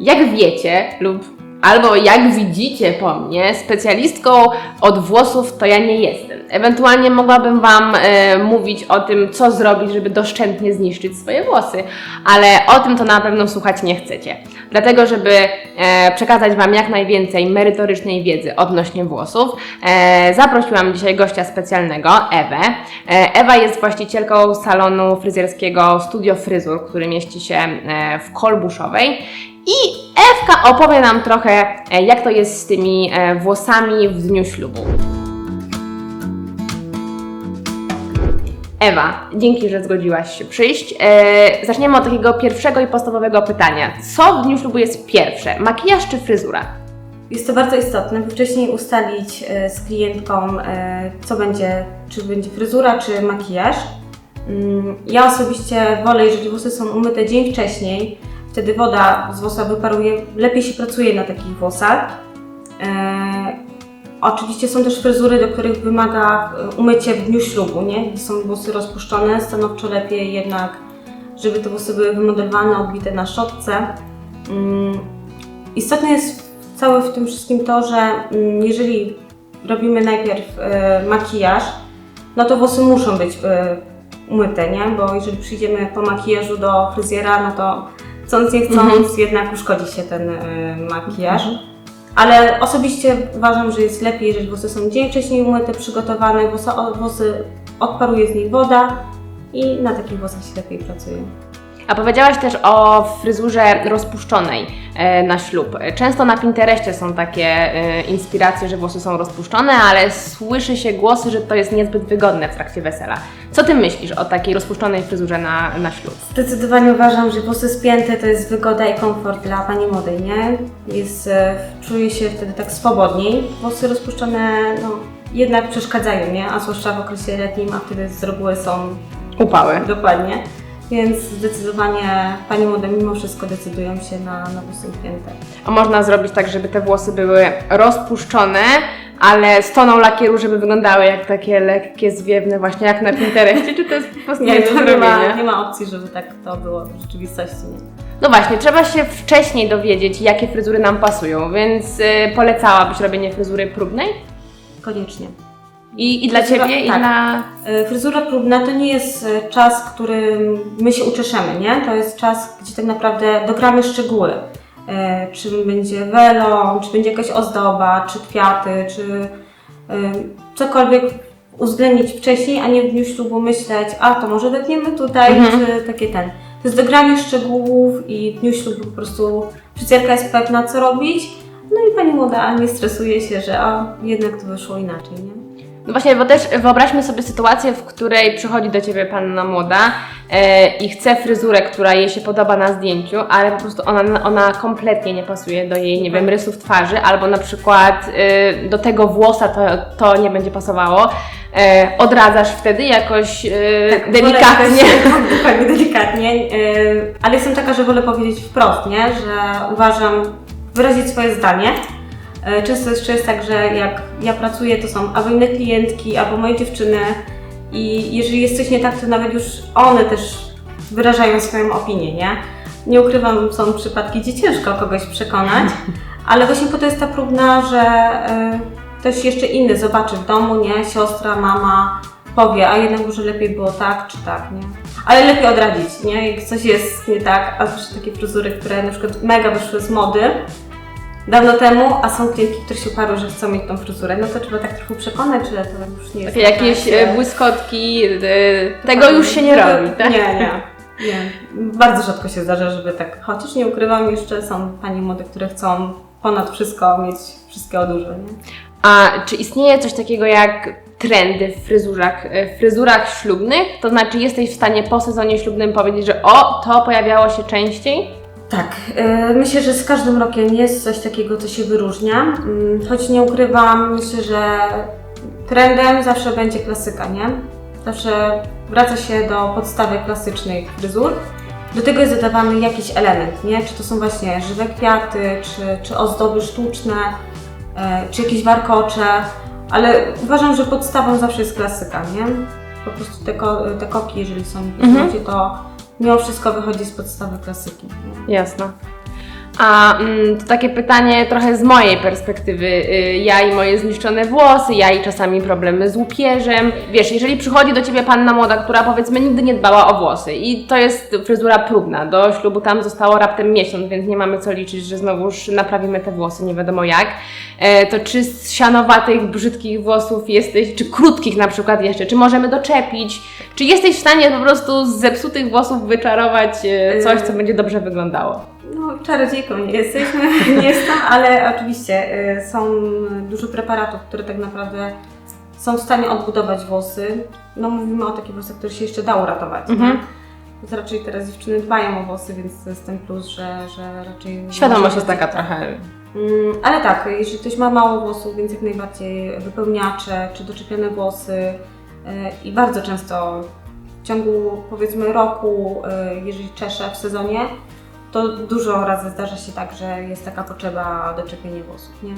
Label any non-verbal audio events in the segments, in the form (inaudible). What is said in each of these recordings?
Jak wiecie lub albo jak widzicie po mnie, specjalistką od włosów to ja nie jestem. Ewentualnie mogłabym Wam e, mówić o tym, co zrobić, żeby doszczętnie zniszczyć swoje włosy, ale o tym to na pewno słuchać nie chcecie. Dlatego, żeby e, przekazać Wam jak najwięcej merytorycznej wiedzy odnośnie włosów, e, zaprosiłam dzisiaj gościa specjalnego, Ewę. E, Ewa jest właścicielką salonu fryzjerskiego Studio Fryzur, który mieści się e, w Kolbuszowej. I Ewka opowie nam trochę, e, jak to jest z tymi e, włosami w dniu ślubu. Ewa, dzięki, że zgodziłaś się przyjść. E, zaczniemy od takiego pierwszego i podstawowego pytania. Co w dniu ślubu jest pierwsze? Makijaż czy fryzura? Jest to bardzo istotne, by wcześniej ustalić e, z klientką, co będzie, czy będzie fryzura, czy makijaż. Mm, Ja osobiście wolę, jeżeli włosy są umyte dzień wcześniej, wtedy woda z włosa wyparuje, lepiej się pracuje na takich włosach. E, Oczywiście są też fryzury, do których wymaga e, umycie w dniu ślubu, nie? Gdy są włosy rozpuszczone, stanowczo lepiej jednak, żeby te włosy były wymodelowane, odbite na szczotce. Mm, Istotne jest całe w tym wszystkim to, że mm, jeżeli robimy najpierw e, makijaż, no to włosy muszą być umyte, nie? Bo jeżeli przyjdziemy po makijażu do fryzjera, no to chcąc nie chcąc Mhm. jednak uszkodzi się ten e, makijaż. Ale osobiście uważam, że jest lepiej, jeżeli włosy są dzień wcześniej umyte, przygotowane, włosy, włosy odparuje z nich woda i na takich włosach się lepiej pracuje. A powiedziałaś też o fryzurze rozpuszczonej e, na ślub. Często na Pinterestie są takie e, inspiracje, że włosy są rozpuszczone, ale słyszy się głosy, że to jest niezbyt wygodne w trakcie wesela. Co Ty myślisz o takiej rozpuszczonej fryzurze na, na ślub? Zdecydowanie uważam, że włosy spięte to jest wygoda i komfort dla pani młodej, nie? Jest, e, czuje się wtedy tak swobodniej. Włosy rozpuszczone, no, jednak przeszkadzają, nie? A zwłaszcza w okresie letnim, a wtedy z reguły są Upały. dokładnie. Więc zdecydowanie pani młode mimo wszystko decydują się na, na włosy. A można zrobić tak, żeby te włosy były rozpuszczone, ale z toną lakieru, żeby wyglądały jak takie lekkie, zwiewne, właśnie jak na Pinterestie, czy to jest po prostu nie, Nie, do nie, ma, nie ma opcji, żeby tak to było w rzeczywistości. Nie? No właśnie, trzeba się wcześniej dowiedzieć, jakie fryzury nam pasują, więc y, polecałabyś robienie fryzury próbnej? Koniecznie. I, i dla Fryzura- Ciebie, i tak. dla... E, Fryzura próbna to nie jest e, czas, którym my się uczeszemy, nie? To jest czas, gdzie tak naprawdę dogramy szczegóły. E, Czy będzie welon, czy będzie jakaś ozdoba, czy kwiaty, czy cokolwiek uwzględnić wcześniej, a nie w dniu ślubu myśleć, a to może wetniemy tutaj, Mhm. czy takie ten. To jest dogranie szczegółów i w dniu ślubu po prostu fryzjerka jest pewna, co robić. No i pani młoda nie stresuje się, że a, jednak to wyszło inaczej, nie? No właśnie, bo też wyobraźmy sobie sytuację, w której przychodzi do Ciebie panna młoda e, i chce fryzurę, która jej się podoba na zdjęciu, ale po prostu ona, ona kompletnie nie pasuje do jej, nie wiem, rysów twarzy, albo na przykład e, do tego włosa to, to nie będzie pasowało. E, odradzasz wtedy jakoś e, Tak, delikatnie. Wolę jakoś- (laughs) Dokładnie, delikatnie. Yy, ale jestem taka, że wolę powiedzieć wprost, nie? Że uważam, wyrazić swoje zdanie. Yy, Często jeszcze jest tak, że jak ja pracuję, to są albo inne klientki, albo moje dziewczyny i jeżeli jest coś nie tak, to nawet już one też wyrażają swoją opinię, nie? Nie ukrywam, są przypadki, gdzie ciężko kogoś przekonać, (laughs) ale właśnie po to jest ta próbna, że ktoś jeszcze inny zobaczy w domu, nie? Siostra, mama, powie, a jednak może lepiej było tak czy tak, nie? Ale lepiej odradzić, nie? Jak coś jest nie tak, a takie fryzury, które na przykład mega wyszły z mody dawno temu, a są klientki, które się uparły, że chcą mieć tą fryzurę, no to trzeba tak trochę przekonać, że to już nie jest Takie jakieś e, błyskotki, e, tego już się nie robi, tak? Nie, nie. Nie. Bardzo rzadko się zdarza, żeby tak, chociaż nie ukrywam, jeszcze są pani młode, które chcą ponad wszystko mieć wszystkie odurze, nie? A czy istnieje coś takiego jak trendy w fryzurach, e, w fryzurach ślubnych? To znaczy jesteś w stanie po sezonie ślubnym powiedzieć, że o, to pojawiało się częściej? Tak, yy, myślę, że z każdym rokiem jest coś takiego, co się wyróżnia. Mm, Choć nie ukrywam, myślę, że trendem zawsze będzie klasyka, nie? Zawsze wraca się do podstawy klasycznych fryzur. Do tego jest dodawany jakiś element, nie? Czy to są właśnie żywe kwiaty, czy, czy ozdoby sztuczne, e, czy jakieś warkocze, ale uważam, że podstawą zawsze jest klasyka, nie? Po prostu te, ko- te koki, jeżeli są w mhm. to mimo wszystko wychodzi z podstawy klasyki. Jasne. A mm, to takie pytanie trochę z mojej perspektywy. Y, Ja i moje zniszczone włosy, ja i czasami problemy z łupieżem. Wiesz, jeżeli przychodzi do ciebie panna młoda, która powiedzmy nigdy nie dbała o włosy i to jest fryzura próbna, do ślubu tam zostało raptem miesiąc, więc nie mamy co liczyć, że znowuż naprawimy te włosy, nie wiadomo jak. E, To czy z sianowatych, brzydkich włosów jesteś, czy krótkich na przykład jeszcze, czy możemy doczepić, czy jesteś w stanie po prostu z zepsutych włosów wyczarować e, coś, co będzie dobrze wyglądało? No, czarodziejką nie jesteśmy, (laughs) nie jestem, ale oczywiście y, są dużo preparatów, które tak naprawdę są w stanie odbudować włosy. No mówimy o takich włosach, które się jeszcze da uratować. Mhm. Raczej teraz dziewczyny dbają o włosy, więc to jest ten plus, że, że raczej... Świadomość jest taka tak. trochę. Mm, Ale tak, jeśli ktoś ma mało włosów, więc jak najbardziej wypełniacze czy doczepione włosy y, i bardzo często w ciągu powiedzmy roku, y, jeżeli czeszę w sezonie, to dużo razy zdarza się tak, że jest taka potrzeba doczepienia włosów, nie?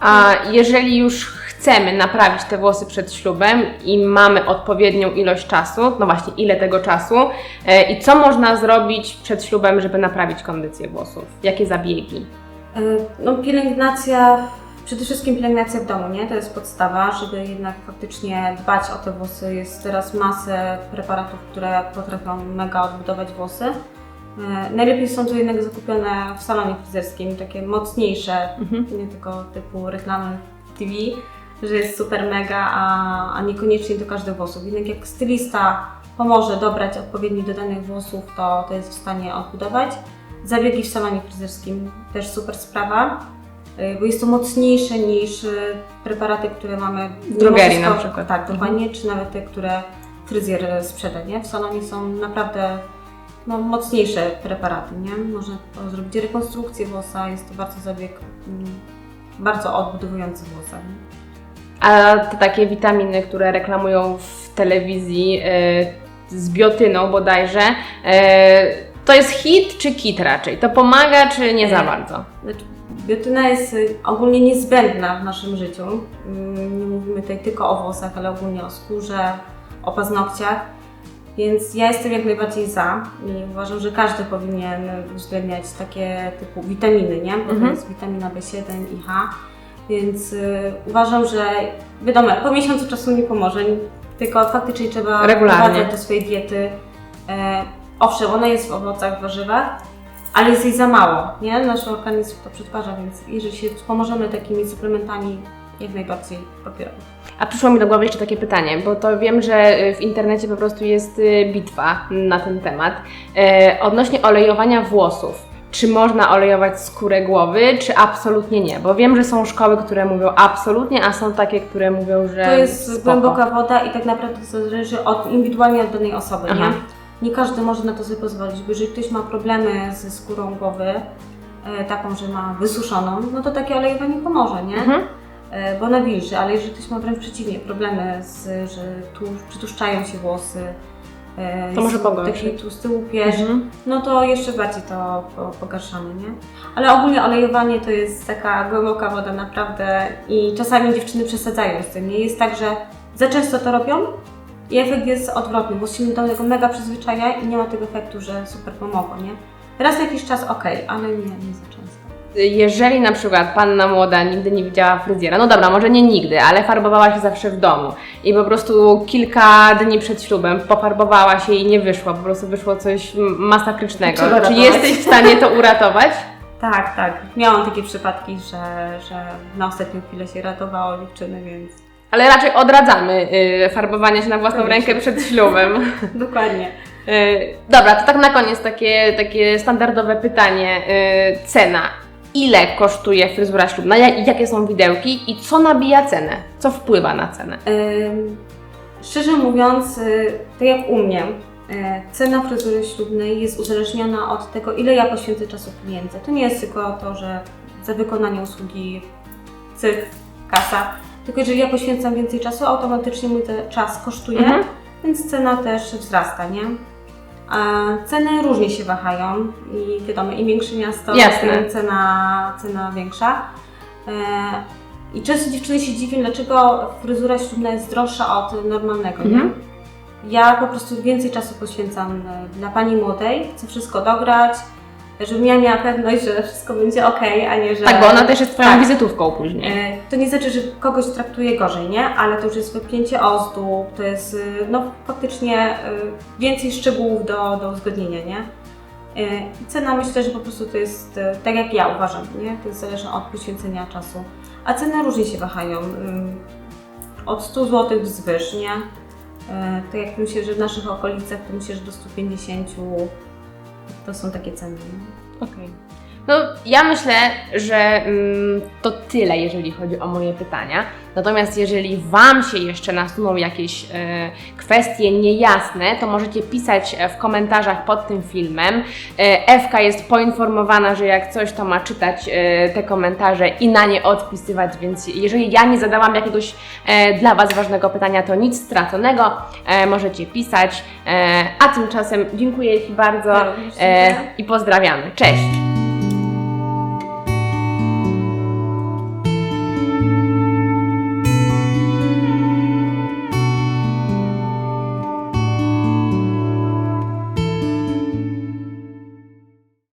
A jeżeli już chcemy naprawić te włosy przed ślubem i mamy odpowiednią ilość czasu, no właśnie ile tego czasu e, i co można zrobić przed ślubem, żeby naprawić kondycję włosów? Jakie zabiegi? Y, No pielęgnacja, przede wszystkim pielęgnacja w domu, nie? To jest podstawa, żeby jednak faktycznie dbać o te włosy. Jest teraz masę preparatów, które potrafią mega odbudować włosy. Y, Najlepiej są to jednak zakupione w salonie fryzjerskim, takie mocniejsze, Mhm. nie tylko typu reklamy TV, że jest super mega, a, a niekoniecznie do każdych włosów. Jednak jak stylista pomoże dobrać odpowiednio do danych włosów, to, to jest w stanie odbudować. Zabiegi w salonie fryzjerskim też super sprawa, y, bo jest to mocniejsze niż y, preparaty, które mamy W drogerii na przykład. Tak, dokładnie, czy nawet te, które fryzjer sprzeda, nie? W salonie są naprawdę no, mocniejsze preparaty, nie? Można zrobić rekonstrukcję włosa, jest to bardzo zabieg mm, bardzo odbudowujący włosa. Nie? A te takie witaminy, które reklamują w telewizji e, z biotyną bodajże, e, to jest hit czy kit raczej? To pomaga czy nie za Nie. bardzo? Znaczy, biotyna jest ogólnie niezbędna w naszym życiu. Mm, Nie mówimy tutaj tylko o włosach, ale ogólnie o skórze, o paznokciach. Więc ja jestem jak najbardziej za i uważam, że każdy powinien uwzględniać takie typu witaminy, nie? Bo to Mhm. jest witamina B7 i H. Więc y, uważam, że wiadomo, po miesiącu czasu nie pomoże, tylko faktycznie trzeba Regularnie. wprowadzać do swojej diety. E, owszem, ona jest w owocach, w warzywach, ale jest jej za mało, nie? Nasz organizm to przetwarza, więc jeżeli się pomożemy takimi suplementami, jak najbardziej popieram. A przyszło mi do głowy jeszcze takie pytanie, bo to wiem, że y, w internecie po prostu jest y, bitwa na ten temat. E, odnośnie olejowania włosów. Czy można olejować skórę głowy, czy absolutnie nie? Bo wiem, że są szkoły, które mówią absolutnie, a są takie, które mówią, że. To jest spoko. głęboka woda i tak naprawdę to zależy od, indywidualnie od danej osoby, Aha. nie? Nie każdy może na to sobie pozwolić, bo jeżeli ktoś ma problemy ze skórą głowy, e, taką, że ma wysuszoną, no to takie olejowanie pomoże, nie? Mhm. E, bo nawilży, ale jeżeli ktoś ma wręcz przeciwnie, problemy z, że tu przytłuszczają się włosy, e, To może pogorszyć. taki tłusty łupież, Mhm. no to jeszcze bardziej to po- pogarszamy, nie? Ale ogólnie olejowanie to jest taka głęboka woda naprawdę i czasami dziewczyny przesadzają z tym. Nie jest tak, że za często to robią i efekt jest odwrotny, bo się do tego mega przyzwyczaja i nie ma tego efektu, że super pomogło, nie? Raz jakiś czas okej, ale nie, nie za. Jeżeli na przykład panna młoda nigdy nie widziała fryzjera, no dobra, może nie nigdy, ale farbowała się zawsze w domu i po prostu kilka dni przed ślubem pofarbowała się i nie wyszło, po prostu wyszło coś masakrycznego. Czy ratować. jesteś w stanie to uratować? (laughs) Tak, tak. Miałam takie przypadki, że, że na ostatnią chwilę się ratowało dziewczyny, więc Ale raczej odradzamy y, farbowanie się na własną Koniecznie. rękę przed ślubem. (laughs) dokładnie. Y, dobra, to tak na koniec takie, takie standardowe pytanie. Y, cena. Ile kosztuje fryzura ślubna? Jak, jakie są widełki i co nabija cenę? Co wpływa na cenę? Ym, Szczerze mówiąc, y, tak jak u mnie, y, cena fryzury ślubnej jest uzależniona od tego, ile ja poświęcę czasu klientce. To nie jest tylko to, że za wykonanie usługi cyk, kasa, tylko jeżeli ja poświęcam więcej czasu, automatycznie mój ten czas kosztuje, Mhm. więc cena też wzrasta, nie? A ceny różnie się wahają i wiadomo, im większe miasto, Jasne. tym cena, cena większa. E, I często dziewczyny się dziwią, dlaczego fryzura ślubna jest droższa od normalnego, Mhm. Ja po prostu więcej czasu poświęcam e, dla pani młodej, chcę wszystko dograć, żebym ja miała pewność, że wszystko będzie ok, a nie, że... Tak, bo ona też jest Twoją Tak. wizytówką później. E, To nie znaczy, że kogoś traktuje gorzej, nie? Ale to już jest wypchnięcie ozdób, to jest y, no, faktycznie y, więcej szczegółów do, do uzgodnienia, nie? E, i Cena myślę, że po prostu to jest y, tak jak ja uważam, nie? To jest zależne od poświęcenia czasu. A ceny różnie się wahają. Od 100 zł wzwyż, nie? E, Tak jak myślę, że w naszych okolicach to myślę, że do 150 to są takie ceny. Okej. No, ja myślę, że mm, to tyle, jeżeli chodzi o moje pytania. Natomiast jeżeli Wam się jeszcze nasuną jakieś e, kwestie niejasne, to możecie pisać e, w komentarzach pod tym filmem. Ewka jest poinformowana, że jak coś, to ma czytać e, te komentarze i na nie odpisywać, więc jeżeli ja nie zadałam jakiegoś dla Was ważnego pytania, to nic straconego, możecie pisać. A tymczasem dziękuję Ci bardzo i pozdrawiamy. Cześć!